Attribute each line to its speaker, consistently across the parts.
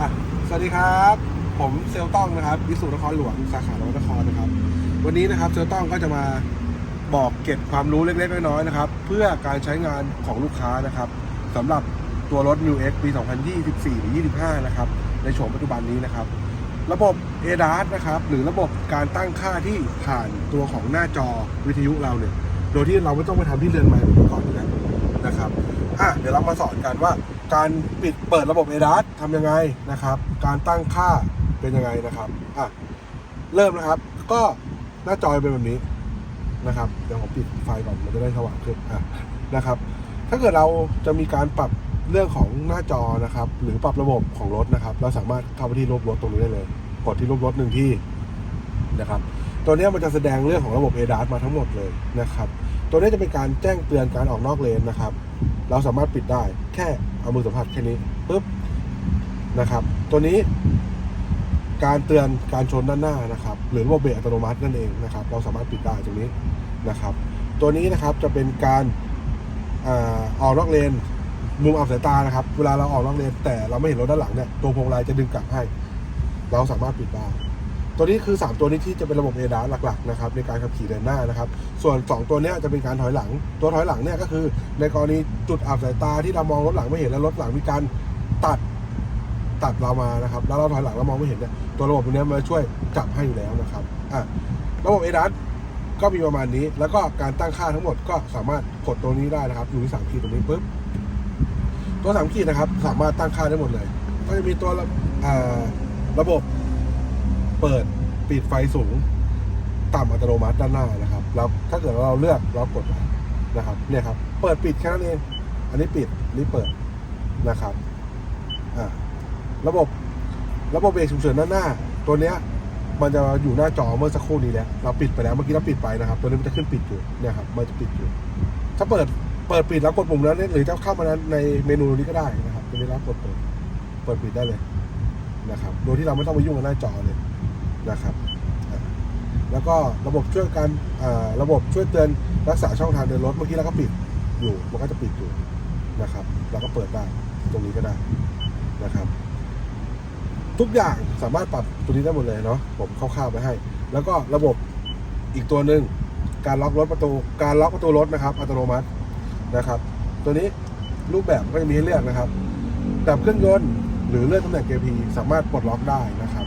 Speaker 1: อะสวัสดีครับ ผมเซลต้องนะครับวิสุทธ์นครหลวงสาขานวัตนครนะครับ วันนี้นะครับเซลต้องก็จะมาบอกเก็บความรู้เล็กๆน้อยๆนะครับ เพื่อการใช้งานของลูกค้านะครับสำหรับตัวรถ New X ปี 2024 หรือ 25 นะครับ ในโฉมปัจจุบันนี้นะครับ ระบบ ADAS นะครับ หรือระบบการตั้งค่าที่ผ่านตัวของหน้าจอวิทยุเราเนี่ย โดยที่เราไม่ต้องไปทำที่เรือนไม้เหม่ก่อนอยู่แล้วนะครับอะเดี๋ยวเรามาสอนกันว่า การปิดเปิดระบบ ADAS ทำยังไงนะครับ การตั้งค่าเป็นยังไงนะครับอะเริ่มนะครับ ก็หน้าจอเป็นแบบนี้นะครับเดี๋ยวผมปิดไฟก่อนมันจะได้สว่างขึ้นอะนะครับ ถ้าเกิดเราจะมีการปรับเรื่องของหน้าจอนะครับ หรือปรับระบบของรถนะครับ เราสามารถเข้าไปที่รูปรถตรงนี้ได้เลย กดที่รูปรถหนึ่งที่นะครับ ตัวนี้มันจะแสดงเรื่องของระบบ ADAS มาทั้งหมดเลยนะครับ ตัวนี้จะเป็นการแจ้งเตือนการออกนอกเลนนะครับ เราสามารถปิดได้ แค่เอามือสัมผัสแค่นี้ปุ๊บนะครับ ตัวนี้การเตือนการชนด้านหน้านะครับ หรือระบบเบรกอัตโนมัตินั่นเองนะครับ เราสามารถปิดได้ตรงนี้นะครับ ตัวนี้นะครับจะเป็นการอาออกนอกเลนมุมอับสายตานะครับ เวลาเราออกนอกเลนแต่เราไม่เห็นรถด้านหลังเนี่ยตัวพวงมาลัยจะดึงกลับให้ เราสามารถปิดได้ ตัวนี้คือ 3 ตัวนี้ที่จะเป็นระบบ ADAS หลักๆนะครับในการขับขี่เดินหน้านะครับ ส่วน 2 ตัวนี้จะเป็นการถอยหลัง ตัวถอยหลังเนี่ยก็คือ ในกรณีจุดอับสายตาที่เรามองรถหลังไม่เห็นแล้วรถหลังมีการตัดตัดเรามานะครับ แล้วเราถอยหลังแล้วมองไม่เห็นเนี่ยตัวระบบตัวนี้มันจะช่วยจับให้อยู่แล้วนะครับอะระบบ ADAS ก็มีประมาณนี้ แล้วก็การตั้งค่าทั้งหมดก็สามารถกดตัวนี้ได้นะครับ อยู่ที่สามขีดตรงนี้ปุ๊บตัวสามขีดนะครับ สามารถตั้งค่าได้หมดเลย ก็จะมีตัวระบบ เปิดปิดไฟสูง ต่ำอัตโนมัติด้านหน้านะครับ แล้วถ้าเกิดว่าเราเลือกเรากดนะครับ เนี่ยครับ เปิดปิดแค่นั้นเอง อันนี้ปิดอันนี้เปิดนะครับอ่าระบบระบบเบรกฉุกเฉินด้านหน้า ตัวเนี้ยมันจะอยู่หน้าจอเมื่อสักครู่นี้แล้วเราปิดไปแล้วเมื่อกี้เราปิดไปนะครับ ตัวนี้มันจะขึ้นปิดอยู่เนี่ยครับมันจะปิดอยู่ ถ้าเปิดเปิดปิดแล้วกดปุ่มนั้นหรือจะเข้ามาในเมนูนี้ก็ได้นะครับตัวนี้เรากดเปิดเปิดปิดได้เลยนะครับ โดยที่เราไม่ต้องไปยุ่งกับหน้าจอเลย นะครับแล้วก็ระบบช่วยการระบบช่วยเตือนรักษาช่องทางเดินรถเมื่อกี้เราก็ปิดอยู่มันก็จะปิดอยู่นะครับเราก็เปิดได้ตรงนี้ก็ได้นะครับ ทุกอย่างสามารถปรับตัวนี้ได้หมดเลยเนาะผมคร่าวๆไปให้ แล้วก็ระบบอีกตัวหนึ่งการล็อกรถประตูการล็อกประตูรถนะครับ อัตโนมัตินะครับ ตัวนี้รูปแบบก็จะมีให้เลือกนะครับดับเครื่องยนต์หรือเลื่อนตำแหน่งเกียร์พีสามารถปลดล็อกได้นะครับ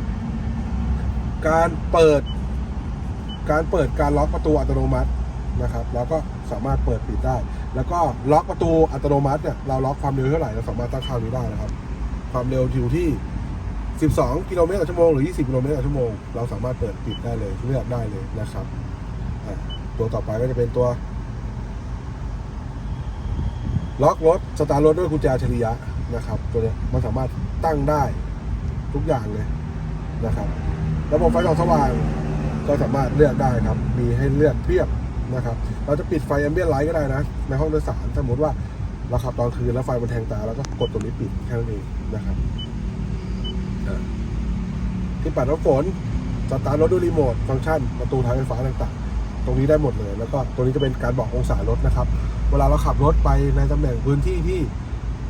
Speaker 1: การเปิด การเปิดการล็อกประตูอัตโนมัตินะครับเราก็สามารถเปิดปิดได้ แล้วก็ล็อกประตูอัตโนมัติเนี่ยเราล็อกความเร็วเท่าไหร่เราสามารถตั้งค่านี้ได้นะครับ ความเร็วอยู่ที่ 12 กิโลเมตรต่อชั่วโมงหรือ 20 กิโลเมตรต่อชั่วโมงเราสามารถเปิดปิดได้เลยเลือกได้เลยนะครับตัวต่อไปก็จะเป็นตัว ล็อกรถสตาร์ทรถด้วยกุญแจฉริยะนะครับ ตัวนี้มันสามารถตั้งได้ทุกอย่างเลยนะครับ ระบบไฟส่องสว่างก็สามารถเลือกได้ครับ มีให้เลือกเพียบนะครับ เราจะปิดไฟแอมเบียนไลท์ก็ได้นะ ในห้องโดยสารสมมติว่าเราขับตอนคืนแล้วไฟมันแทงตาแล้วก็กดตรงนี้ปิดแค่นั้นเองนะครับที่ปัดน้ำฝนสตาร์ทรถด้วยรีโมทฟังก์ชันประตูท้ายไฟฟ้าต่างๆ ตรงนี้ได้หมดเลย แล้วก็ตัวนี้จะเป็นการบอกองศารถนะครับ เวลาเราขับรถไปในตำแหน่งพื้นที่ที่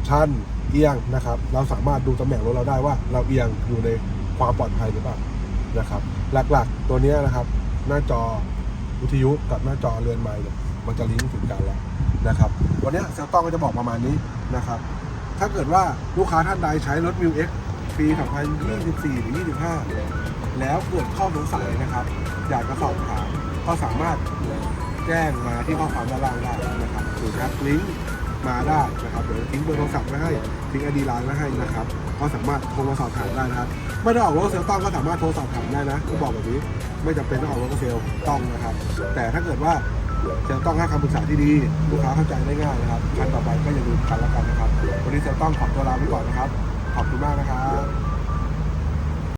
Speaker 1: ชันเอียงนะครับ เราสามารถดูตำแหน่งรถเราได้ว่า เราเอียงอยู่ในความปลอดภัยหรือเปล่า นะครับ หลักๆตัวนี้นะครับ หน้าจอวิทยุกับหน้าจอเรือนไม้เนี่ยมันจะลิงก์ถึงกันแล้วนะครับ วันนี้เซลต้องก็จะบอกประมาณนี้นะครับ ถ้าเกิดว่าลูกค้าท่านใดใช้รถ m ิว X ปี 2024 หรือ 25 แล้วเกิดข้อสงสัยนะครับ อยากจะสอบถามก็สามารถแจ้งมาที่ข้อความด้านล่างได้นะครับหรือแอดลิงก์ มาได้นะครับเดี๋ยวทิ้งเบอร์โทรศัพท์ไว้ให้ทิ้งไอดีไลน์ไว้ให้นะครับก็สามารถโทรมาสอบถามได้นะครับไม่ได้ออกรถเซลต้องก็สามารถโทรสอบถามได้นะก็บอกแบบนี้ไม่จำเป็นต้องออกรถเซลต้องนะครับ แต่ถ้าเกิดว่าเซลต้องให้คำปรึกษาที่ดีลูกค้าเข้าใจได้ง่ายนะครับคันต่อไปก็อย่าลืมกันละกันนะครับวันนี้เซลต้องขอตัวลาไปก่อนนะครับขอบคุณมากนะครับ